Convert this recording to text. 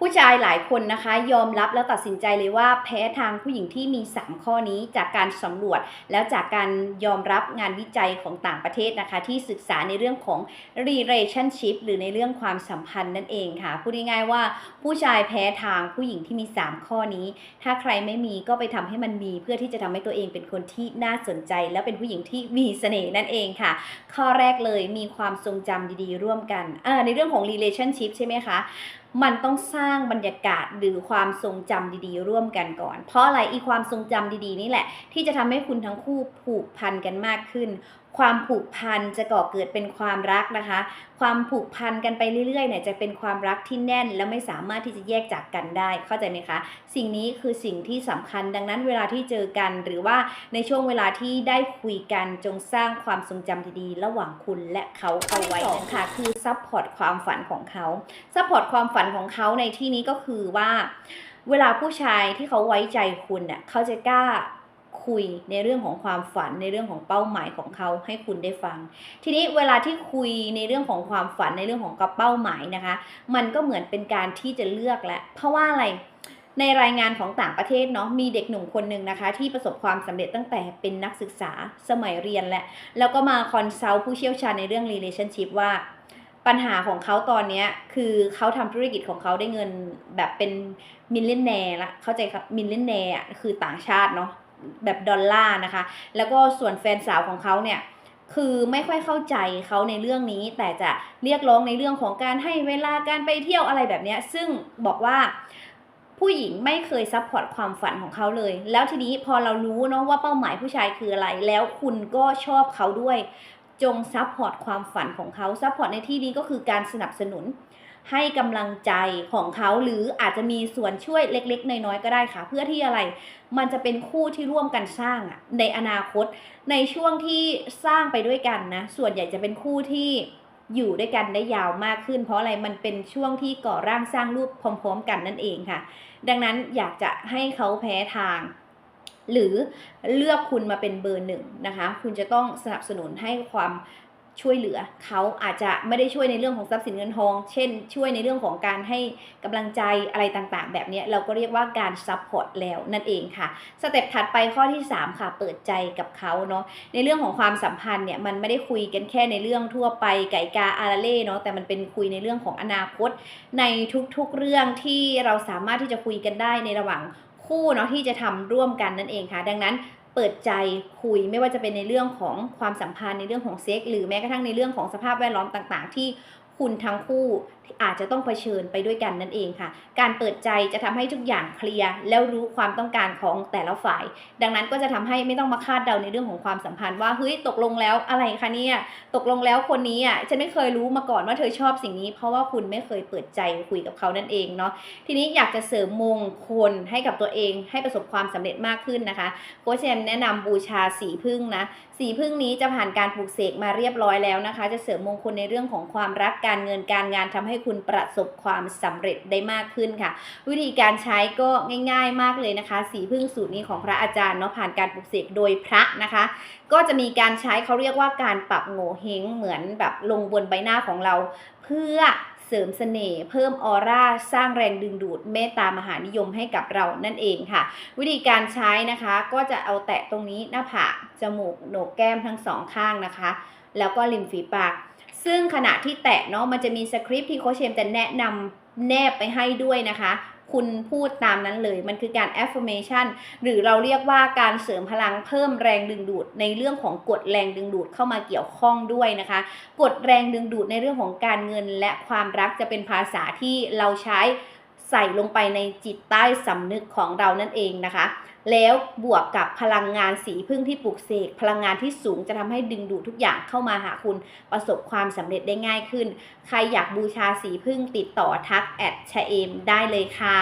ผู้ชายหลายคนนะคะ ยอมรับแล้วตัดสินใจเลยว่าแพ้ทางผู้หญิงที่มี 3 ข้อนี้จากการสำรวจ แล้วจากการยอมรับงานวิจัยของต่างประเทศนะคะ ที่ศึกษาในเรื่องของ relationship หรือในเรื่องความสัมพันธ์นั่นเองค่ะพูดง่ายๆว่าผู้ชายแพ้ทางผู้หญิงที่มี 3 ข้อนี้ ถ้าใครไม่มีก็ไปทำให้มันมี เพื่อที่จะทำให้ตัวเองเป็นคนที่น่าสนใจ และเป็นผู้หญิงที่มีเสน่ห์นั่นเองค่ะ ข้อแรกเลยมีความทรงจำดีๆ ร่วมกันในเรื่องของ relationship ใช่ไหมคะ มันต้องสร้างบรรยากาศหรือความทรงจำดีๆ ร่วมกันก่อน เพราะอะไรอีความทรงจำดีๆ นี่แหละ ที่จะทำให้คุณทั้งคู่ผูกพันกันมากขึ้น ความผูกพันจะก่อเกิดเป็นความรักนะคะ ความผูกพันกันไปเรื่อยๆเนี่ยจะเป็นความรักที่แน่น และไม่สามารถที่จะแยกจากกันได้ เข้าใจไหมคะ สิ่งนี้คือสิ่งที่สำคัญดังนั้นเวลาที่เจอกัน หรือว่าในช่วงเวลาที่ได้คุยกันจงสร้างความทรงจำดีๆระหว่างคุณและเขาเอาไว้สองค่ะคือซัพพอร์ตความฝันของเขาซัพพอร์ตความฝันของเขาในที่นี้ก็คือว่า เวลาผู้ชายที่เขาไว้ใจคุณเน่ะเขาจะกล้า คุยในเรื่องของความฝันในเรื่องของเป้าหมายของเขาให้คุณได้ฟัง ทีนี้เวลาที่คุยในเรื่องของความฝันในเรื่องของกับเป้าหมายนะคะ มันก็เหมือนเป็นการที่จะเลือกแล้วเพราะว่าอะไรในรายงานของต่างประเทศเนาะมีเด็กหนุ่มคนหนึ่งนะคะ ที่ประสบความสำเร็จตั้งแต่เป็นนักศึกษาสมัยเรียนแหละ แล้วก็มาคอนซัลท์ผู้เชี่ยวชาญในเรื่อง relationship ว่า ปัญหาของเขาตอนนี้คือเขาทำธุรกิจของเขาได้เงินแบบเป็นมิลเลนแนร์ละเข้าใจครับมิลเลนแนร์คือต่างชาติเนาะ แบบดอลลาร์นะคะ แล้วก็ส่วนแฟนสาวของเขาเนี่ยคือไม่ค่อยเข้าใจเขาในเรื่องนี้ แต่จะเรียกร้องในเรื่องของการให้เวลาการไปเที่ยวอะไรแบบนี้ซึ่งบอกว่าผู้หญิงไม่เคยซัพพอร์ตความฝันของเขาเลย แล้วทีนี้พอเรารู้เนาะว่าเป้าหมายผู้ชายคืออะไร แล้วคุณก็ชอบเขาด้วย จงซัพพอร์ตความฝันของเขาซัพพอร์ตในที่นี้ก็คือการสนับสนุน ให้กำลังใจของเขาหรืออาจจะมีส่วนช่วยเล็ก ๆ น้อยๆก็ได้ค่ะ เพื่อที่อะไร มันจะเป็นคู่ที่ร่วมกันสร้างอะในอนาคต ในช่วงที่สร้างไปด้วยกันนะ ส่วนใหญ่จะเป็นคู่ที่อยู่ด้วยกันได้ยาวมากขึ้น เพราะอะไรมันเป็นช่วงที่ก่อร่างสร้างรูปพร้อม ๆ กันนั่นเองค่ะ ดังนั้นอยากจะให้เขาแพ้ทาง หรือเลือกคุณมาเป็นเบอร์หนึ่งนะคะ คุณจะต้องสนับสนุนให้ความ ช่วยเหลือ เขาอาจจะไม่ได้ช่วยในเรื่องของทรัพย์สินเงินทอง เช่น ช่วยในเรื่องของการให้กำลังใจอะไรต่างๆ แบบนี้เราก็เรียกว่าการซัพพอร์ตแล้วนั่นเองค่ะสเต็ปถัดไปข้อที่ 3 ค่ะ เปิดใจกับเขาเนาะในเรื่องของความสัมพันธ์เนี่ยมันไม่ได้คุยกันแค่ในเรื่องทั่วไปไก่กาอาราเล่เนาะแต่มันเป็นคุยในเรื่องของอนาคต ในทุกๆเรื่องที่เราสามารถที่จะคุยกันได้ในระหว่างคู่เนาะที่จะทำร่วมกันนั่นเองค่ะ ดังนั้น เปิดใจคุยไม่ว่าจะเป็นในเรื่องของความสัมพันธ์ในเรื่องของเซ็กส์หรือแม้กระทั่งในเรื่องของสภาพแวดล้อมต่าง ๆ ที่คุณทั้งคู่ อาจจะต้องเผชิญไปด้วยกันนั่นเองค่ะ การเปิดใจจะทำให้ทุกอย่างเคลียร์แล้วรู้ความต้องการของแต่ละฝ่าย ดังนั้นก็จะทำให้ไม่ต้องมาคาดเดาในเรื่องของความสัมพันธ์ว่าเฮ้ยตกลงแล้วอะไรคะเนี่ยตกลงแล้วคนนี้อะฉันไม่เคยรู้มาก่อนว่าเธอชอบสิ่งนี้ เพราะว่าคุณไม่เคยเปิดใจคุยกับเขานั่นเองเนาะทีนี้อยากจะเสริมมงคลให้กับตัวเองให้ประสบความสำเร็จมากขึ้นนะคะโค้ชแชมแนะนำบูชาสีพึ่งนะสีพึ่งนี้จะผ่านการปลูกเสกมาเรียบร้อยแล้วนะคะ จะเสริมมงคลในเรื่องของความรักการเงินการงานทำให้ให้คุณประสบความสำเร็จได้มากขึ้นค่ะ วิธีการใช้ก็ง่ายๆมากเลยนะคะ สีพึ่งสูตรนี้ของพระอาจารย์เนาะผ่านการปลูกเสกโดยพระนะคะ ก็จะมีการใช้เขาเรียกว่าการปรับโงเฮงเหมือนแบบลงบนใบหน้าของเรา เพื่อเสริมเสน่ห์เพิ่มออร่า สร้างแรงดึงดูดเมตตามหานิยมให้กับเรานั่นเองค่ะ วิธีการใช้นะคะก็จะเอาแตะตรงนี้หน้าผากจมูกโหนกแก้มทั้งสองข้างนะคะ แล้วก็ริมฝีปาก ซึ่งขณะที่แตะเนาะมันจะมีสคริปต์ที่โคชเชมจะแนะนำแนบไปให้ด้วยนะคะ คุณพูดตามนั้นเลย มันคือการ affirmation หรือเราเรียกว่าการเสริมพลังเพิ่มแรงดึงดูด ในเรื่องของกฎแรงดึงดูดเข้ามาเกี่ยวข้องด้วยนะคะ กฎแรงดึงดูดในเรื่องของการเงินและความรักจะเป็นภาษาที่เราใช้ ใส่ลงไปในจิตใต้สำนึกของเรานั่นเองนะคะ แล้วบวกกับพลังงานสีพึ่งที่ปลุกเสกพลังงานที่สูงจะทำให้ดึงดูดทุกอย่างเข้ามาหาคุณประสบความสำเร็จได้ง่ายขึ้น ใครอยากบูชาสีพึ่งติดต่อทักแอดชเอมได้เลยค่ะ